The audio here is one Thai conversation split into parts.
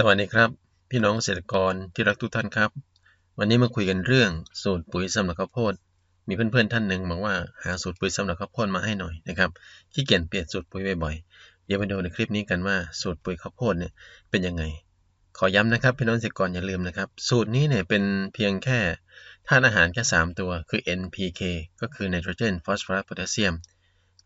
สวัสดีครับ พี่น้องเกษตรกรที่รักทุกท่านครับ วันนี้มาคุยกันเรื่องสูตรปุ๋ยสำหรับข้าวโพดมีเพื่อนๆท่านหนึ่งบอกว่าหาสูตรปุ๋ยสำหรับข้าวโพดมาให้หน่อยนะครับที่เกียนเปลี่ยนสูตรปุ๋ยบ่อยๆเดี๋ยวมาดูในคลิปนี้กันว่าสูตรปุ๋ยข้าวโพดเนี่ยเป็นยังไง ขอย้ำนะครับพี่น้องเกษตรกรอย่าลืมนะครับ สูตรนี้เนี่ยเป็นเพียงแค่ธาตุอาหารแค่3 ตัวคือ NPK ก็คือไนโตรเจนฟอสฟอรัสโพแทสเซียม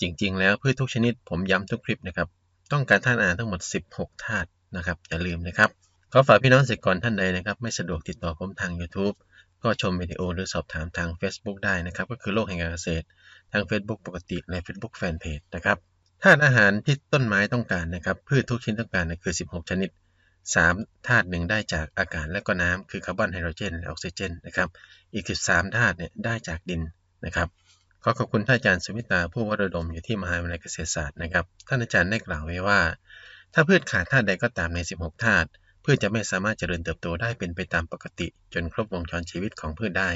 จริง ๆ แล้วพืชทุกชนิดผมย้ำทุกคลิปนะครับต้องการธาตุอาหารทั้งหมด 16ธาตุ นะครับอย่าลืมนะครับขอฝากพี่น้องเกษตรกรท่านใดนะครับ ไม่สะดวกติดต่อผมทาง YouTube ก็ชมวิดีโอหรือสอบถามทาง Facebook ได้นะครับ ก็คือโลกแห่งการเกษตร ทาง Facebook ปกติและ Facebook Fanpage นะครับธาตุอาหารที่ต้นไม้ต้องการนะครับ พืชทุกชนิดต้องการคือ 16 ชนิด 3ธาตุหนึ่งได้จากอากาศและก็น้ำคือคาร์บอนไฮโดรเจนและออกซิเจนนะครับ อีก 13ธาตุเนี่ยได้จากดินนะครับขอขอบคุณท่านอาจารย์สมิตาผู้วรดมอยู่ที่มหาวิทยาลัยเกษตรศาสตร์นะครับท่านอาจารย์ได้กล่าวไว้ว่า ถ้าพืชขาดธาตุใดก็ตามใน 16 ธาตุพืชจะไม่สามารถเจริญเติบโตได้เป็นไปตามปกติ จนครบวงจรชีวิตของพืชได้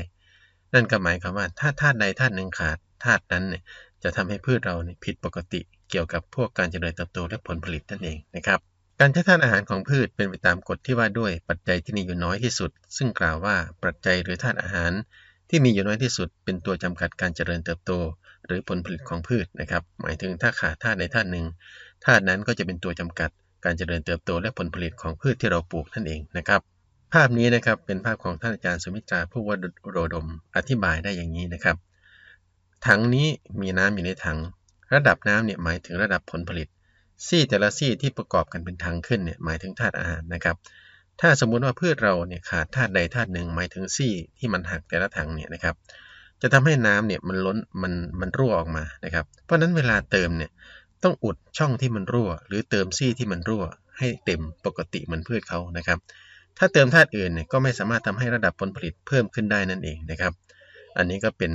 นั่นก็หมายความว่าถ้าธาตุใดธาตุหนึ่งขาดธาตุนั้นเนี่ยจะทำให้พืชเราผิดปกติ เกี่ยวกับพวกการเจริญเติบโตและผลผลิตนั่นเองนะครับ การใช้ธาตุอาหารของพืชเป็นไปตามกฎที่ว่าด้วยปัจจัยที่มีอยู่น้อยที่สุด ซึ่งกล่าวว่าปัจจัยหรือธาตุอาหาร ที่มีอยู่น้อยที่สุด เป็นตัวจำกัดการเจริญเติบโต หรือผลผลิตของพืชนะครับ หมายถึงถ้าขาดธาตุใดธาตุหนึ่ง ธาตุนั้นก็จะเป็นตัวจำกัด การเจริญเติบโตและผลผลิตของพืชที่เราปลูกนั่นเองนะครับ ภาพนี้นะครับเป็นภาพของท่านอาจารย์สมิตราผู้วโรดมอธิบายได้อย่างนี้นะครับ ถังนี้มีน้ำอยู่ในถัง ระดับน้ำเนี่ยหมายถึงระดับผลผลิต ซี่แต่ละซี่ที่ประกอบกันเป็นถังขึ้นเนี่ยหมายถึงธาตุอาหารนะครับ ถ้าสมมุติว่าพืชเราเนี่ยขาดธาตุใดธาตุหนึ่งหมายถึงซี่ที่มันหักแต่ละถังเนี่ยนะครับจะทำให้น้ำเนี่ยมันล้นมันมันรั่วออกมานะครับ เพราะนั้นเวลาเติมเนี่ย ต้องอุดช่องที่มันรั่ว หรือเติมซี่ที่มันรั่ว ให้เต็มปกติเหมือนพืชเขานะครับ ถ้าเติมธาตุอื่นเนี่ยก็ไม่สามารถทำให้ระดับผลผลิตเพิ่มขึ้นได้นั่นเองนะครับ อันนี้ก็เป็น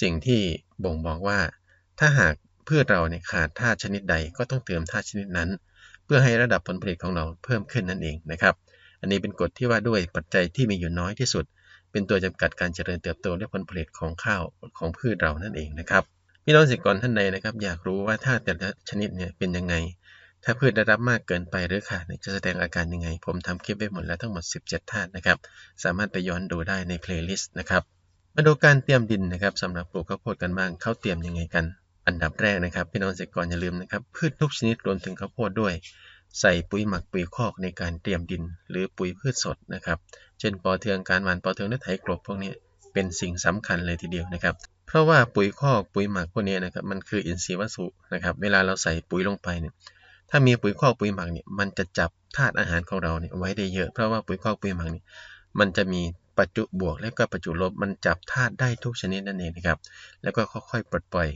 สิ่งที่บ่งบอกว่า ถ้าหากพืชเราเนี่ยขาดธาตุชนิดใดก็ต้องเติมธาตุชนิดนั้น เพื่อให้ระดับผลผลิตของเราเพิ่มขึ้นนั่นเองนะครับ อันนี้เป็นกฎที่ว่าด้วยปัจจัยที่มีอยู่น้อยที่สุด เป็นตัวจำกัดการเจริญเติบโตและผลผลิตของข้าวของพืชเรานั่นเองนะครับ พี่น้องสิกรท่านใดนะครับ อยากรู้ว่าธาตุแต่ละชนิดเนี่ยเป็นยังไง ถ้าพืชได้รับมากเกินไปหรือขาดจะแสดงอาการยังไง ผมทำคลิปไว้หมดแล้วทั้งหมด 17 ธาตุนะครับ สามารถไปย้อนดูได้ในเพลย์ลิสต์นะครับ มาดูการเตรียมดินนะครับสำหรับปลูกข้าวโพดกันบ้างเขาเตรียมยังไงกัน อันดับแรกนะครับ พี่น้องเกษตรกรอย่าลืมนะครับ พืชทุกชนิดรวมถึงข้าวโพดด้วย ใส่ปุ๋ยหมักปุ๋ยคอกในการเตรียมดิน หรือปุ๋ยพืชสดนะครับ เช่นปอเทืองการหว่านปอเทืองและไถกลบพวกนี้เป็นสิ่งสำคัญเลยทีเดียวนะครับ เพราะว่าปุ๋ยคอกปุ๋ยหมักพวกนี้นะครับมันคืออินทรีย์วัสดุนะครับเวลาเราใส่ปุ๋ยลงไปเนี่ยถ้ามีปุ๋ยคอกปุ๋ยหมักเนี่ยมันจะจับธาตุอาหารของเราเนี่ยไว้ได้เยอะ เพราะว่าปุ๋ยคอกปุ๋ยหมักเนี่ยมันจะมีปัจจุบวกและก็ปัจจุลบมันจับธาตุได้ทุกชนิดนั่นเองนะครับแล้วก็ค่อยๆปลดปล่อย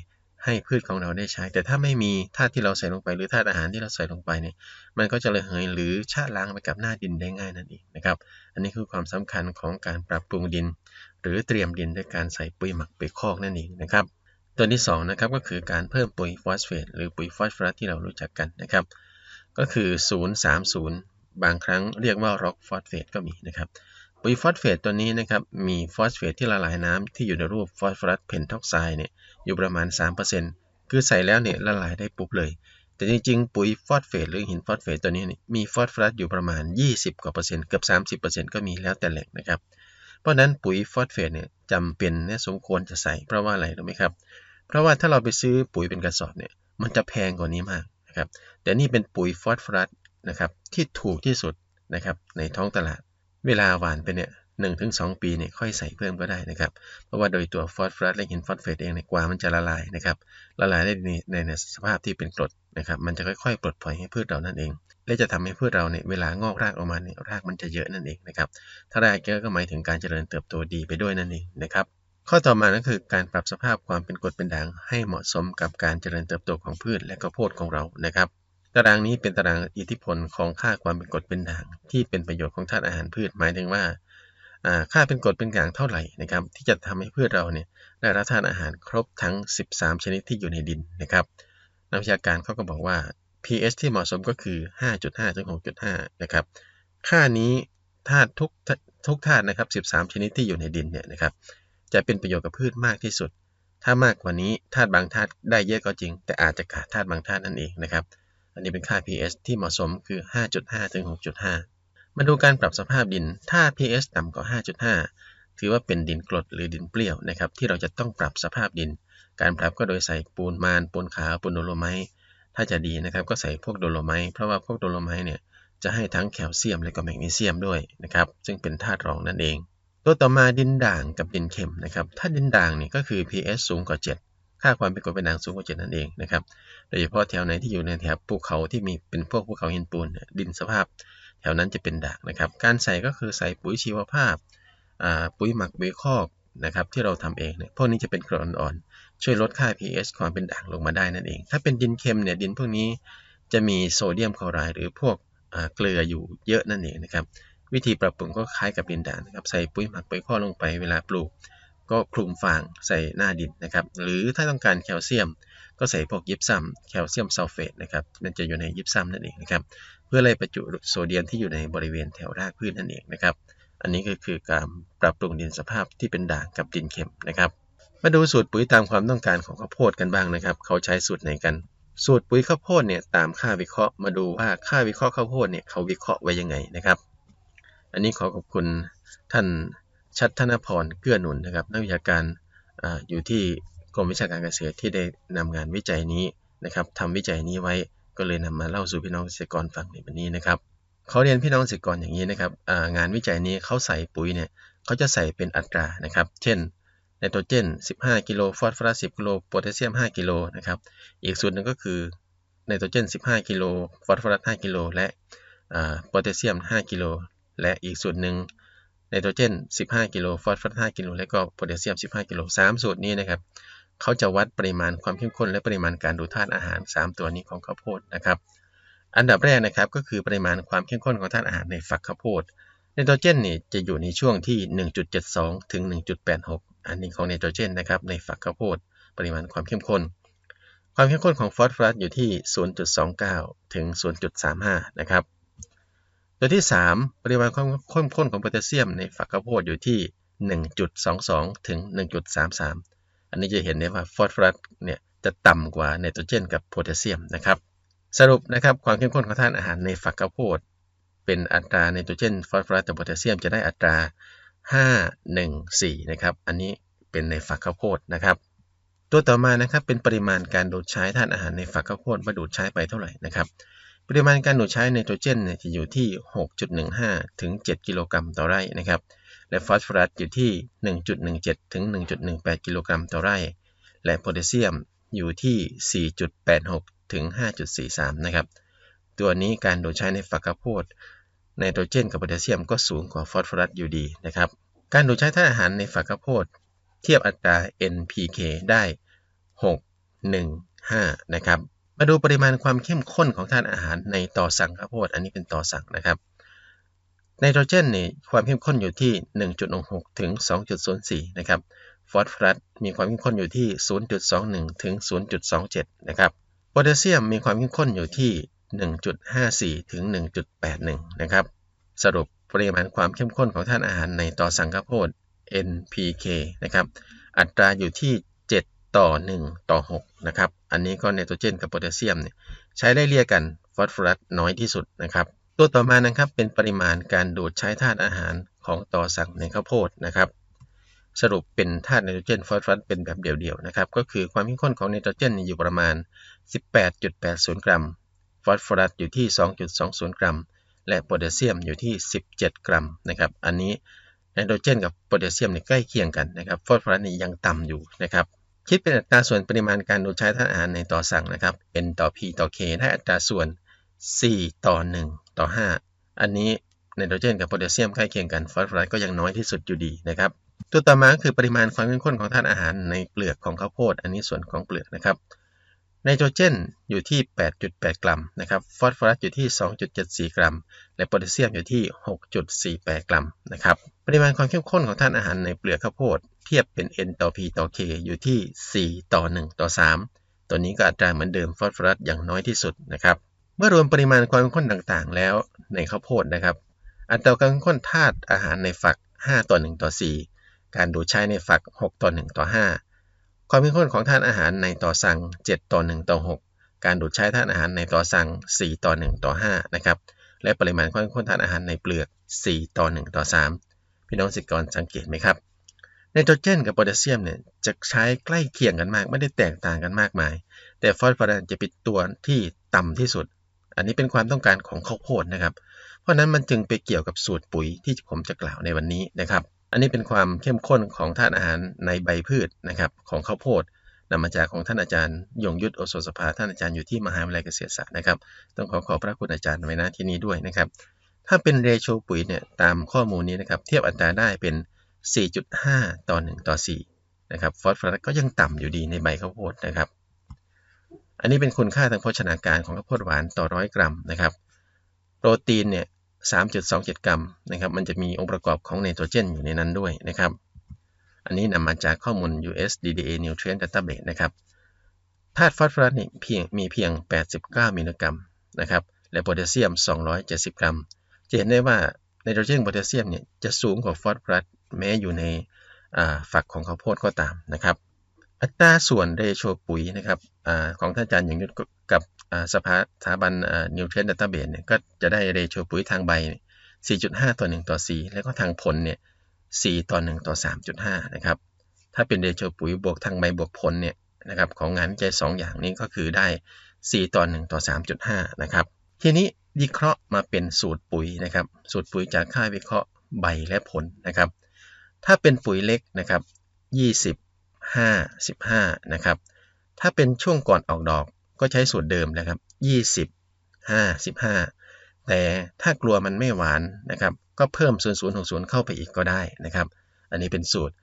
ให้พืชของเราได้ใช้ แต่ถ้าไม่มีธาตุที่เราใส่ลงไปหรือธาตุอาหารที่เราใส่ลงไปเนี่ยมันก็จะระเหยหรือชะล้างไปกับหน้าดินได้ง่ายนั่นเองนะครับอันนี้คือความสำคัญของการปรับปรุงดิน รือเตรียมดินด้วยการใส่ปุ๋ยหมักปุ๋ยคอกนั่นเองนะครับ ตัวที่2นะครับก็คือการเพิ่มปุ๋ยฟอสเฟตหรือปุ๋ยฟอสฟอรัสที่เรารู้จักกันนะครับ ก็คือ 030 บางครั้งเรียกว่าร็อกฟอสเฟตก็มีนะครับปุ๋ยฟอสเฟตตัวนี้นะครับมีฟอสเฟตที่ละลายน้ำที่อยู่ในรูปฟอสฟอรัสเพนท็อกไซด์เนี่ยอยู่ประมาณ 3%คือใส่แล้วเนี่ยละลายได้ปุ๊บเลย แต่จริงๆ ปุ๋ยฟอสเฟตหรือหินฟอสเฟตตัวนี้มีฟอสฟอรัสอยู่ประมาณ 20กว่าเปอร์เซ็นต์เกือบ 30%ก็มีแล้วแต่แหล่งนะครับ เพราะนั้นปุ๋ยฟอสเฟตเนี่ยจำเป็นและสมควรจะใส่เพราะว่าอะไรรู้ไหมครับ เพราะว่าถ้าเราไปซื้อปุ๋ยเป็นกระสอบเนี่ยมันจะแพงกว่านี้มากนะครับแต่นี่เป็นปุ๋ยฟอสฟอรัสนะครับที่ถูกที่สุดนะครับในท้องตลาด เวลาหวานไปเนี่ย หนึ่งถึงสองปีเนี่ยค่อยใส่เพิ่มก็ได้นะครับ เพราะว่าโดยตัวฟอสฟอรัสและหินฟอสเฟตเองเนี่ยกว่ามันจะละลายนะครับ ละลายได้ในในในสภาพที่เป็นกรดนะครับ มันจะค่อยๆปลดปล่อยให้พืชเรานั่นเอง และจะทำให้พืชเราเนี่ยเวลางอกรากออกมาเนี่ยรากมันจะเยอะนั่นเองนะครับ ถ้ารากเยอะก็หมายถึงการเจริญเติบโตดีไปด้วยนั่นเองนะครับ ข้อต่อมาก็คือการปรับสภาพความเป็นกรดเป็นด่างให้เหมาะสมกับการเจริญเติบโตของพืชและข้าวโพดของเรานะครับตารางนี้เป็นตารางอิทธิพลของค่าความเป็นกรดเป็นด่างที่เป็นประโยชน์ของธาตุอาหารพืช หมายถึงว่า ค่าเป็นกรดเป็นด่างเท่าไหร่นะครับ ที่จะทำให้พืชเราเนี่ยได้รับธาตุอาหารครบทั้ง 13 ชนิดที่อยู่ในดินนะครับนักวิชาการเขาก็บอกว่า pH ที่เหมาะสมก็คือ 5.5ถึง6.5 นะครับ ค่านี้ธาตุทุกทุกธาตุนะครับ 13 ชนิดที่อยู่ในดินเนี่ยนะครับ จะเป็นประโยชน์กับพืชมากที่สุด ถ้ามากกว่านี้ธาตุบางธาตุได้เยอะก็จริง แต่อาจจะขาดธาตุบางธาตุนั่นเองนะครับ อันนี้เป็นค่า pH ที่เหมาะสมคือ 5.5ถึง6.5 มาดูการปรับสภาพดิน ถ้า pH ต่ำกว่า 5.5 ถือว่าเป็นดินกรดหรือดินเปรี้ยวนะครับที่เราจะต้องปรับสภาพดิน การปรับก็โดยใส่ปูนมานปูนขาวปูนโดโลไมต์ถ้าจะดีนะครับก็ใส่พวกโดโลไมต์เพราะว่าพวกโดโลไมต์เนี่ยจะให้ทั้งแคลเซียมและก็แมกนีเซียมด้วยนะครับซึ่งเป็นธาตุรองนั่นเอง ตัวต่อมาดินด่างกับดินเค็มนะครับถ้าดินด่างเนี่ยก็คือ pH สูงกว่า 7 ค่าความเป็นกรดเป็นด่างสูงกว่า 7 นั่นเองนะครับโดยเฉพาะแถวไหนที่อยู่ในแถบภูเขาที่มีเป็นพวกภูเขาหินปูนดินสภาพ แถวนั้นจะเป็นด่างนะครับ การใส่ก็คือใส่ปุ๋ยชีวภาพ ปุ๋ยหมักเบคอกนะครับที่เราทำเองเนี่ยพวกนี้จะเป็นกรดอ่อนๆช่วยลดค่า pH ความเป็นด่างลงมาได้นั่นเอง ถ้าเป็นดินเค็มเนี่ยดินพวกนี้จะมีโซเดียมคลอไรด์หรือพวกเกลืออยู่เยอะนั่นเองนะครับ วิธีปรับปรุงก็คล้ายกับดินด่างนะครับใส่ปุ๋ยหมักปุ๋ยข้อลงไปเวลาปลูก ก็คลุมฟางใส่หน้าดินนะครับ หรือถ้าต้องการแคลเซียมก็ใส่พวกยิบซัมแคลเซียมซัลเฟตนะครับมันจะอยู่ในยิบซัมนั่นเองนะครับ เพื่อไล่ประจุโซเดียมที่อยู่ในบริเวณแถวรากพืชนั่นเองนะครับ อันนี้ก็คือการปรับปรุงดินสภาพที่เป็นด่างกับดินเค็มนะครับ มาดูสูตรปุ๋ยตามความต้องการของข้าวโพดกันบ้างนะครับ เขาใช้สูตรไหนกัน สูตรปุ๋ยข้าวโพดเนี่ยตามค่าวิเคราะห์มาดูว่าค่าวิเคราะห์ข้าวโพดเนี่ยเขาวิเคราะห์ไว้ยังไงนะครับ อันนี้ขอขอบคุณท่านชัดธนพรเกื้อหนุนนะครับนักวิชาการออยู่ที่กรมวิชาการเกษตรที่ได้นำงานวิจัยนี้นะครับทำวิจัยนี้ไว้ ก็เลยนำมาเล่าสู่พี่น้องเกษตรกรฟังในวันนี้นะครับเขาเรียนพี่น้องเกษตรกรอย่างนี้นะครับงานวิจัยนี้เขาใส่ปุ๋ยเนี่ยเขาจะใส่เป็นอัตรานะครับ เช่นไนโตรเจน 15 กิโล ฟอสฟอรัส 10 กิโล โพแทสเซียม 5 กิโลนะครับ อีกส่วนหนึ่งก็คือไนโตรเจน 15 กิโล ฟอสฟอรัส 5 กิโล และโพแทสเซียม 5 กิโล และอีกส่วนหนึ่งไนโตรเจน 15 กิโล ฟอสฟอรัส 5 กิโล และก็โพแทสเซียม 15 กิโล 3 สูตรนี้นะครับ เขาจะวัดปริมาณความเข้มข้นและปริมาณการดูดธาตุอาหาร 3 ตัวนี้ของข้าวโพดนะครับ อันดับแรกนะครับก็คือปริมาณความเข้มข้นของธาตุอาหารในฝักข้าวโพดไนโตรเจนนี่จะอยู่ในช่วงที่ 1.72 ถึง 1.86 อันนี้ของไนโตรเจนนะครับในฝักข้าวโพดปริมาณความเข้มข้น ความเข้มข้นของฟอสฟอรัสอยู่ที่ 0.29 ถึง 0.35 นะครับตัวที่ 3 ปริมาณความเข้มข้นของโพแทสเซียมในฝักข้าวโพดอยู่ที่ 1.22 ถึง 1.33 อันนี้จะเห็นได้ว่าฟอสฟอรัสเนี่ยจะต่ำกว่าไนโตรเจนกับโพแทสเซียมนะครับ สรุปนะครับความเข้มข้นของธาตุอาหารในฝักข้าวโพดเป็นอัตราไนโตรเจนฟอสฟอรัสกับโพแทสเซียมจะได้อัตรา 514 นะครับ อันนี้เป็นในฝักข้าวโพดนะครับ ตัวต่อมานะครับเป็นปริมาณการดูดใช้ธาตุอาหารในฝักข้าวโพดว่าดูดใช้ไปเท่าไหร่นะครับ ปริมาณการดูดใช้ไนโตรเจนเนี่ยจะอยู่ที่ 6.15 ถึง 7 กิโลกรัมต่อไร่นะครับ และฟอสฟอรัสอยู่ที่ 1.17 ถึง 1.18 กิโลกรัมต่อไร่ และโพแทสเซียมอยู่ที่ 4.86 ถึง 5.43 นะครับ ตัวนี้การดูใช้ในฝักข้าวโพดไนโตรเจนกับโพแทสเซียมก็สูงกว่าฟอสฟอรัสอยู่ดีนะครับ การดูดใช้ธาตุอาหารในฝักข้าวโพด เทียบอัตรา NPK ได้ 6 1 5 นะครับ มาดูปริมาณความเข้มข้นของธาตุอาหารในต่อสั่งข้าวโพด อันนี้เป็นต่อสั่งนะครับ ไนโตรเจนนี่ความเข้มข้นอยู่ที่1.16ถึง 2.04 นะครับ ฟอสฟอรัสมีความเข้มข้นอยู่ที่ 0.21 ถึง 0.27 นะครับ โพแทสเซียมมีความเข้มข้นอยู่ที่ 1.54 ถึง 1.81 นะครับ สรุปปริมาณความเข้มข้นของธาตุอาหารในต่อสังข้าวโพด NPK นะครับ อัตราอยู่ที่ 7 ต่อ 1 ต่อ 6 นะครับ อันนี้ก็ไนโตรเจนกับโพแทสเซียมเนี่ยใช้ได้เรียกกัน ฟอสฟอรัสน้อยที่สุดนะครับ ตัวต่อมานะครับเป็นปริมาณการดูดใช้ธาตุอาหารของต่อสังในข้าวโพดนะครับ สรุปเป็นธาตุไนโตรเจนฟอสฟอรัสเป็นแบบเดี่ยวๆนะครับ ก็คือความเข้มข้นของไนโตรเจนอยู่ประมาณ 18.80 กรัม ฟอสฟอรัสอยู่ที่ 2.20 กรัม และโพแทสเซียมอยู่ที่ 17 กรัมนะครับ อันนี้ไนโตรเจนกับโพแทสเซียมเนี่ยใกล้เคียงกันนะครับ ฟอสฟอรัสนี่ยังต่ำอยู่นะครับ คิดเป็นอัตราส่วนปริมาณการดูดใช้ธาตุอาหารในต่อสั่งนะครับ N ต่อ P ต่อ K ได้อัตราส่วน 4 ต่อ 1 ต่อ 5 อันนี้ไนโตรเจนกับโพแทสเซียมใกล้เคียงกันฟอสฟอรัสก็ยังน้อยที่สุดอยู่ดีนะครับตัวต่อมาคือปริมาณความเข้มข้นของธาตุอาหารในเปลือกของข้าวโพด อันนี้ส่วนของเปลือกนะครับไนโตรเจนอยู่ที่ 8.8 กรัมนะครับฟอสฟอรัสอยู่ที่ 2.74 กรัม และโพแทสเซียมอยู่ที่ 6.48 กรัมนะครับปริมาณความเข้มข้นของธาตุอาหารในเปลือกข้าวโพด เทียบเป็น N ต่อ P ต่อ K อยู่ที่ 4 ต่อ 1 ต่อ 3 ตัวนี้ก็อัตราเหมือนเดิมฟอสฟอรัสอย่างน้อยที่สุดนะครับ เมื่อรวมปริมาณความเข้มข้นต่างๆ แล้วในข้าวโพดนะครับ อัตราการเข้มข้นธาตุอาหารในฝัก 5 ต่อ 1 ต่อ 4 การดูดใช้ในฝัก 6 ต่อ 1 ต่อ 5 ความเข้มข้นของธาตุอาหารในต่อสั่ง 7 ต่อ 1 ต่อ 6 การดูดใช้ธาตุอาหารในต่อสั่ง 4 ต่อ 1 ต่อ 5 นะครับ และปริมาณความเข้มข้นธาตุอาหารในเปลือก 4 ต่อ 1 ต่อ 3 พี่น้องสิกรสังเกตไหมครับไนโตรเจนกับโพแทสเซียมเนี่ยจะใช้ใกล้เคียงกันมาก ไม่ได้แตกต่างกันมากมาย แต่ฟอสฟอรัสจะเป็นตัวที่ต่ำที่สุด อันนี้เป็นความต้องการของข้าวโพดนะครับ เพราะนั้นมันจึงไปเกี่ยวกับสูตรปุ๋ยที่ผมจะกล่าวในวันนี้นะครับ อันนี้เป็นความเข้มข้นของธาตุอาหารในใบพืชนะครับของข้าวโพดนำมาจากของท่านอาจารย์ยงยุทธโอโสสภาท่านอาจารย์อยู่ที่มหาวิทยาลัยเกษตรศาสตร์นะครับ ต้องขอขอบพระคุณอาจารย์ไว้ณที่นี้ด้วยนะครับ ถ้าเป็นเรโชปุ๋ยเนี่ยตามข้อมูลนี้นะครับ เทียบอัตราได้เป็น 4.5 ต่อ 1 ต่อ4นะครับฟอสฟอรัสก็ยังต่ำอยู่ดีในใบข้าวโพดนะครับ อันนี้เป็นคุณค่าทางโภชนาการของข้าวโพดหวานต่อร้อยกรัมนะครับ โปรตีนเนี่ย 3.27 กรัมนะครับ มันจะมีองค์ประกอบของไนโตรเจนอยู่ในนั้นด้วยนะครับ อันนี้นำมาจากข้อมูล USDA Nutrient Database นะครับ ธาตุฟอสฟอรัสนี่เพียงมีเพียง 89 มิลลิกรัมนะครับ และโพแทสเซียม 270 กรัม จะเห็นได้ว่าไนโตรเจนโพแทสเซียมเนี่ยจะสูงกว่าฟอสฟอรัสแม้อยู่ในฝักของข้าวโพดก็ตามนะครับ อัตราส่วนเรโชปุ๋ยนะครับอของท่านอาจารย์อย่างยุทธกับสภาสถาบันนิวเทรนดัตเตอร์เบสเนี่ยก็จะได้เรโชปุ๋ยทางใบ 4.5 ต่อ 1 ต่อ 4 แล้วก็ทางผลเนี่ย4ต่อ 1 ต่อ 3.5 นะครับ ถ้าเป็นเรโชปุ๋ยบวกทางใบบวกผลเนี่ยนะครับของงานวิจัย2อย่างนี้ก็คือได้ 4 ต่อ 1 ต่อ 3.5 นะครับ ทีนี้วิเคราะห์มาเป็นสูตรปุ๋ยนะครับ สูตรปุ๋ยจากค่าวิเคราะห์ใบและผลนะครับ ถ้าเป็นปุ๋ยเล็กนะครับ 20 5 15 นะครับ ถ้าเป็นช่วงก่อนออกดอกก็ใช้สูตรเดิมนะครับ 20 5 15 แต่ถ้ากลัวมันไม่หวานนะครับ ก็เพิ่ม 0060 เข้าไปอีกก็ได้นะครับ อันนี้เป็นสูตร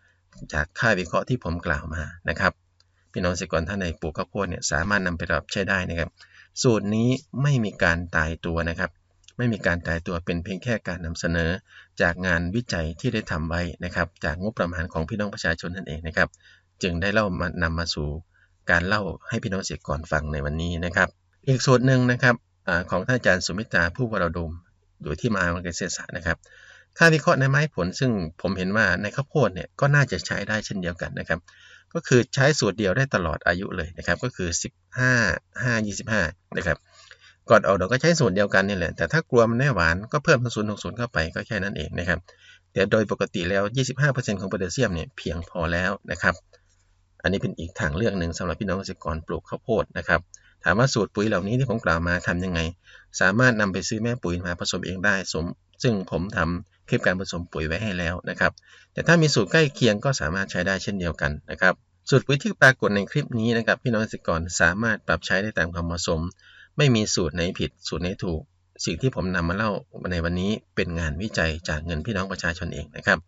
จากค่าวิเคราะห์ที่ผมกล่าวมานะครับ พี่น้องเกษตรกรท่านใดปลูกข้าวโพดเนี่ยสามารถนำไปปรับใช้ได้นะครับ สูตรนี้ไม่มีการตายตัวนะครับ ไม่มีการตายตัวเป็นเพียงแค่การนำเสนอ จากงานวิจัยที่ได้ทำไว้นะครับ จากงบประมาณของพี่น้องประชาชนนั่นเองนะครับ จึงได้เล่ามานำมาสู่การเล่าให้พี่น้องเกษตรกรฟังในวันนี้นะครับ อีกสูตรหนึ่งนะครับอของท่านอาจารย์สุมิตราผู้วรดมอยู่ที่มาวิทยาลัยเกษตรศาสตร์นะครับค่าวิเคราะห์ในไม้ผลซึ่งผมเห็นว่าในข้าวโพดเนี่ยก็น่าจะใช้ได้เช่นเดียวกันนะครับ ก็คือใช้สูตรเดียวได้ตลอดอายุเลยนะครับ ก็คือ 15 5 25 นะครับก่อนออกดอกก็ใช้สูตรเดียวกันนี่แหละแต่ถ้ากลัวมันไม่หวานก็เพิ่ม060เข้าไปก็แค่นั้นเองนะครับแต่โดยปกติแล้ว 25%ของโพแทสเซียมเนี่ยเพียงพอแล้วนะครับ อันนี้เป็นอีกทางเลือกหนึ่งสำหรับพี่น้องเกษตรกรปลูกข้าวโพดนะครับ ถามว่าสูตรปุ๋ยเหล่านี้ที่ผมกล่าวมาทำยังไง สามารถนำไปซื้อแม่ปุ๋ยมาผสมเองได้สมซึ่งผมทำคลิปการผสมปุ๋ยไว้ให้แล้วนะครับ แต่ถ้ามีสูตรใกล้เคียงก็สามารถใช้ได้เช่นเดียวกันนะครับ สูตรปุ๋ยที่ปรากฏในคลิปนี้นะครับพี่น้องเกษตรกรสามารถปรับใช้ได้ตามความเหมาะสม ไม่มีสูตรไหนผิดสูตรไหนถูก สิ่งที่ผมนำมาเล่าในวันนี้เป็นงานวิจัยจากเงินพี่น้องประชาชนเองนะครับ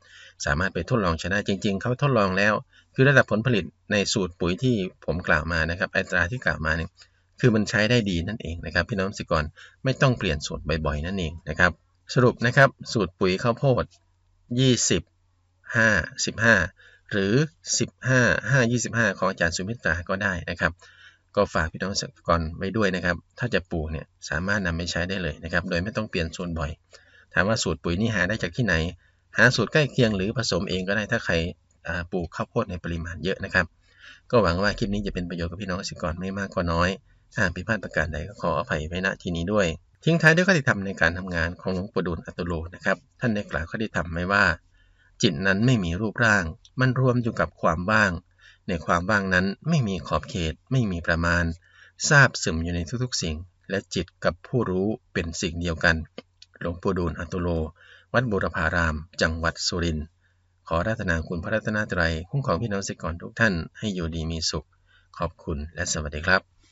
สามารถไปทดลองใช้ได้จริง ๆ เขาทดลองแล้ว คือระดับผลผลิตในสูตรปุ๋ยที่ผมกล่าวมานะครับอัตราที่กล่าวมาเนี่ยคือมันใช้ได้ดีนั่นเองนะครับ พี่น้องเกษตรกรไม่ต้องเปลี่ยนสูตรบ่อยๆนั่นเองนะครับ สรุปนะครับสูตรปุ๋ยข้าวโพด 20 5 15 หรือ 15 5 25 ของอาจารย์สุมิตราก็ได้นะครับ ก็ฝากพี่น้องเกษตรกรไว้ด้วยนะครับ ถ้าจะปลูกเนี่ยสามารถนำไปใช้ได้เลยนะครับ โดยไม่ต้องเปลี่ยนสูตรบ่อย ถามว่าสูตรปุ๋ยนี่หาได้จากที่ไหน หาสูตรใกล้เคียงหรือผสมเองก็ได้ถ้าใครปลูกข้าวโพดในปริมาณเยอะนะครับ ก็หวังว่าคลิปนี้จะเป็นประโยชน์กับพี่น้องเกษตรกรไม่มากก็น้อย ถ้าผิดพลาดประการใดก็ขออภัยไว้ณที่นี้ด้วย ทิ้งท้ายด้วยข้อที่ทำในการทำงานของหลวงปู่ดูลอัตโลนะครับ ท่านได้กล่าวข้อที่ทำไว้ว่า จิตนั้นไม่มีรูปร่าง มันรวมอยู่กับความว่าง ในความว่างนั้นไม่มีขอบเขตไม่มีประมาณทราบซึมอยู่ในทุกๆสิ่ง และจิตกับผู้รู้เป็นสิ่งเดียวกัน หลวงปู่ดูลอัตโล วัดบุรพาราม จังหวัดสุรินทร์ขอรัตนาคุณพระรัตนตรัยคุ้มครองพี่น้องสิกรทุกท่านให้อยู่ดีมีสุข ขอบคุณและสวัสดีครับ